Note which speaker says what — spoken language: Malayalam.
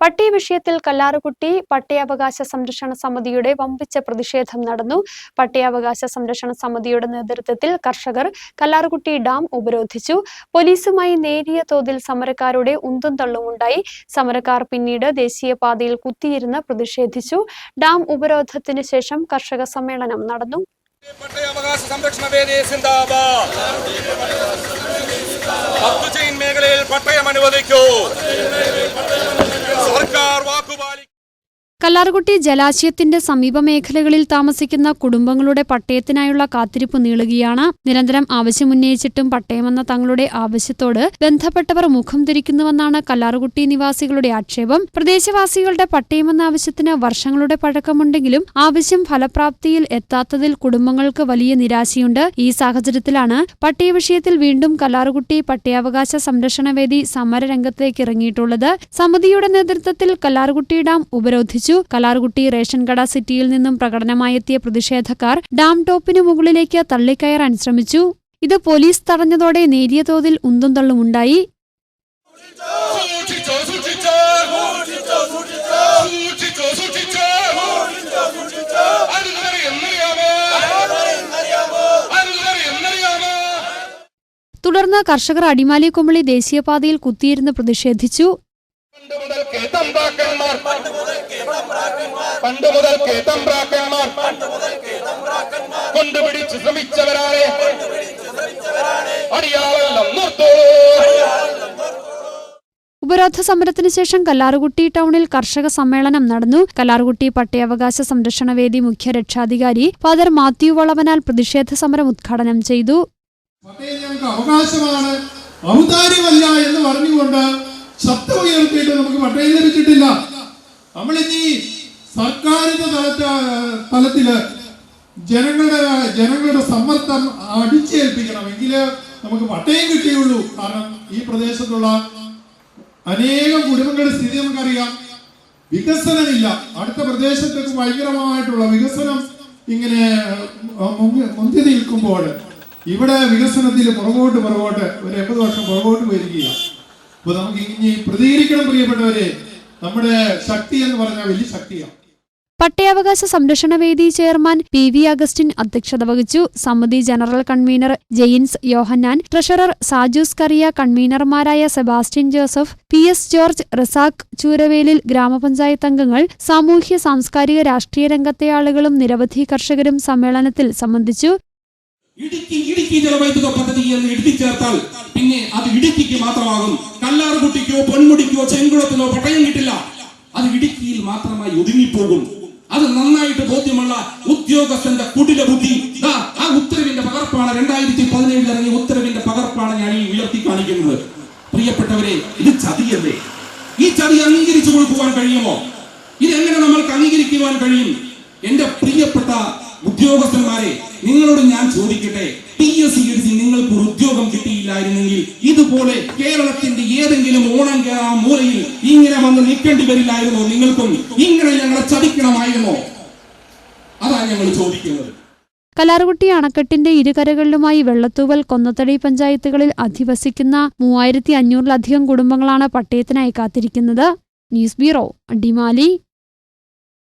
Speaker 1: പട്ടി വിഷയത്തിൽ കല്ലാറുകുട്ടി പട്ടയാവകാശ സംരക്ഷണ സമിതിയുടെ വമ്പിച്ച പ്രതിഷേധം നടന്നു. പട്ടയാവകാശ സംരക്ഷണ സമിതിയുടെ നേതൃത്വത്തിൽ കർഷകർ കല്ലാറുകുട്ടി ഡാം ഉപരോധിച്ചു. പോലീസുമായി നേരിയ തോതിൽ സമരക്കാരുടെ ഉന്തും തള്ളുമുണ്ടായി സമരക്കാർ പിന്നീട് ദേശീയപാതയിൽ കുത്തിയിരുന്ന് പ്രതിഷേധിച്ചു. ഡാം ഉപരോധത്തിന് ശേഷം കർഷക സമ്മേളനം നടന്നു.
Speaker 2: പട്ടയം അനുവദിക്കൂ. Akubali
Speaker 1: കല്ലാർകുട്ടി ജലാശയത്തിന്റെ സമീപ മേഖലകളിൽ താമസിക്കുന്ന കുടുംബങ്ങളുടെ പട്ടയത്തിനായുള്ള കാത്തിരിപ്പ് നീളുകയാണ്. നിരന്തരം ആവശ്യമുന്നയിച്ചിട്ടും പട്ടയമെന്ന തങ്ങളുടെ ആവശ്യത്തോട് ബന്ധപ്പെട്ടവർ മുഖം തിരിക്കുന്നുവെന്നാണ് കല്ലാർകുട്ടി നിവാസികളുടെ ആക്ഷേപം. പ്രദേശവാസികളുടെ പട്ടയമെന്ന ആവശ്യത്തിന് വർഷങ്ങളുടെ പഴക്കമുണ്ടെങ്കിലും ആവശ്യം ഫലപ്രാപ്തിയിൽ എത്താത്തതിൽ കുടുംബങ്ങൾക്ക് വലിയ നിരാശയുണ്ട്. ഈ സാഹചര്യത്തിലാണ് പട്ടയ വിഷയത്തിൽ വീണ്ടും കല്ലാർകുട്ടി പട്ടയാവകാശ സംരക്ഷണ വേദി സമരരംഗത്തേക്ക് ഇറങ്ങിയിട്ടുള്ളത്. സമിതിയുടെ നേതൃത്വത്തിൽ കല്ലാർകുട്ടി ഡാം ഉപരോധിച്ചു. കല്ലാർകുട്ടി റേഷൻ കട സിറ്റിയിൽ നിന്നും പ്രകടനമായെത്തിയ പ്രതിഷേധക്കാർ ഡാം ടോപ്പിന് മുകളിലേക്ക് തള്ളിക്കയറാൻ ശ്രമിച്ചു. ഇത് പോലീസ് തടഞ്ഞതോടെ നേരിയ തോതിൽ ഉന്തും തള്ളുമുണ്ടായി തുടർന്ന് കർഷകർ അടിമാലി കുമളി ദേശീയപാതയിൽ കുത്തിയിരുന്ന് പ്രതിഷേധിച്ചു.
Speaker 2: പണ്ട് മുതൽ കേതമ്പ്രാക്കന്മാർ പണ്ട് മുതൽ കേതമ്പ്രാക്കന്മാർ കൊണ്ടുപിടിച്ച് ശ്രമിച്ചവരാണ്. അടിയാളെല്ലാം നിർത്തോളൂ
Speaker 1: ഉപരോധ സമരത്തിന് ശേഷം കല്ലാറുകുട്ടി ടൗണിൽ കർഷക സമ്മേളനം നടന്നു. കല്ലാറുകുട്ടി പട്ടയാവകാശ സംരക്ഷണ വേദി മുഖ്യ രക്ഷാധികാരി ഫാദർ മാത്യു വളവനാൽ പ്രതിഷേധ സമരം ഉദ്ഘാടനം ചെയ്തു.
Speaker 3: അവകാശമാണ്. ഔദാര്യമല്ല എന്ന് പറഞ്ഞുകൊണ്ട് ശബ്ദം ഉയർത്തിയിട്ട് നമുക്ക് പട്ടയം ലഭിച്ചിട്ടില്ല നമ്മളിനി സർക്കാരിന്റെ തലത്ത തലത്തിൽ ജനങ്ങളുടെ ജനങ്ങളുടെ സമ്മർദ്ദം അടിച്ചേൽപ്പിക്കണം എങ്കിൽ നമുക്ക് പട്ടയം കിട്ടിയുള്ളൂ. കാരണം ഈ പ്രദേശത്തുള്ള അനേകം കുടുംബങ്ങളുടെ സ്ഥിതി നമുക്കറിയാം. വികസനമില്ല. അടുത്ത പ്രദേശത്തേക്ക് ഭയങ്കരമായിട്ടുള്ള വികസനം ഇങ്ങനെ മുന്തി നിൽക്കുമ്പോൾ ഇവിടെ വികസനത്തിൽ പുറകോട്ട് പുറകോട്ട് ഒരു എൺപത് വർഷം പുറകോട്ട് വരികയാണ് അപ്പൊ നമുക്ക് ഇനി പ്രതികരിക്കണം പ്രിയപ്പെട്ടവരെ. നമ്മുടെ ശക്തി എന്ന് പറഞ്ഞാൽ വലിയ ശക്തിയാണ്.
Speaker 1: പട്ടയാവകാശ സംരക്ഷണ വേദി ചെയർമാൻ പി വി അഗസ്റ്റിൻ അധ്യക്ഷത വഹിച്ചു. സമിതി general convener Jains Yohannan treasurer Sajus Kariya കൺവീനർമാരായ Sebastian Joseph P S George Razak Chooravelil ഗ്രാമപഞ്ചായത്ത് അംഗങ്ങൾ സാമൂഹ്യ സാംസ്കാരിക രാഷ്ട്രീയ രംഗത്തെ ആളുകളും നിരവധി കർഷകരും സമ്മേളനത്തിൽ സംബന്ധിച്ചു.
Speaker 4: ഇടുക്കി ഇടുക്കി ജലവൈദ്യുത പദ്ധതി എന്ന് എഴുതി ചേർത്താൽ പിന്നെ അത് ഇടുക്കിക്ക് മാത്രമാകും. കല്ലാർകുട്ടിക്കോ പൊന്മുടിക്കോ ചെങ്കുളത്തിനോ പട്ടയം കിട്ടില്ല. അത് ഇടുക്കിയിൽ മാത്രമായി ഒതുങ്ങിപ്പോകും. അത് നന്നായിട്ട് ബോധ്യമുള്ള ഉദ്യോഗസ്ഥന്റെ കുടില ബുദ്ധി. ആ ഉത്തരവിന്റെ പകർപ്പാണ് രണ്ടായിരത്തി പതിനേഴിൽ ഇറങ്ങിയ ഉത്തരവിന്റെ പകർപ്പാണ് ഞാൻ ഈ ഉയർത്തി കാണിക്കുന്നത്. പ്രിയപ്പെട്ടവരെ ഇത് ചതിയല്ലേ? ഈ ചതി അംഗീകരിച്ചു കൊടുക്കുവാൻ കഴിയുമോ? ഇത് എങ്ങനെ നമ്മൾക്ക് അംഗീകരിക്കുവാൻ കഴിയും? എന്റെ പ്രിയപ്പെട്ട ഉദ്യോഗസ്ഥന്മാരെ നിങ്ങളോട് ഞാൻ ചോദിക്കട്ടെ? പി എസ് സി നിങ്ങൾക്ക് ഒരു ഉദ്യോഗം കിട്ടിയില്ലായിരുന്നെങ്കിൽ ഇതുപോലെ കേരളത്തിന്റെ ഏതെങ്കിലും ഓണം ആ മൂലയിൽ ഇങ്ങനെ വന്ന് നിൽക്കേണ്ടി വരില്ലായിരുന്നോ? നിങ്ങൾക്കും ഇങ്ങനെ ഞങ്ങളെ ചതിക്കണമായിരുന്നോ? അതാണ് ഞങ്ങൾ ചോദിക്കുന്നത്.
Speaker 1: കലാർകുട്ടി അണക്കെട്ടിന്റെ ഇരുകരകളിലുമായി വെള്ളത്തൂവൽ കൊന്നത്തടി പഞ്ചായത്തുകളിൽ അധിവസിക്കുന്ന മൂവായിരത്തി അഞ്ഞൂറിലധികം കുടുംബങ്ങളാണ് പട്ടയത്തിനായി കാത്തിരിക്കുന്നത്. News bureau Adimali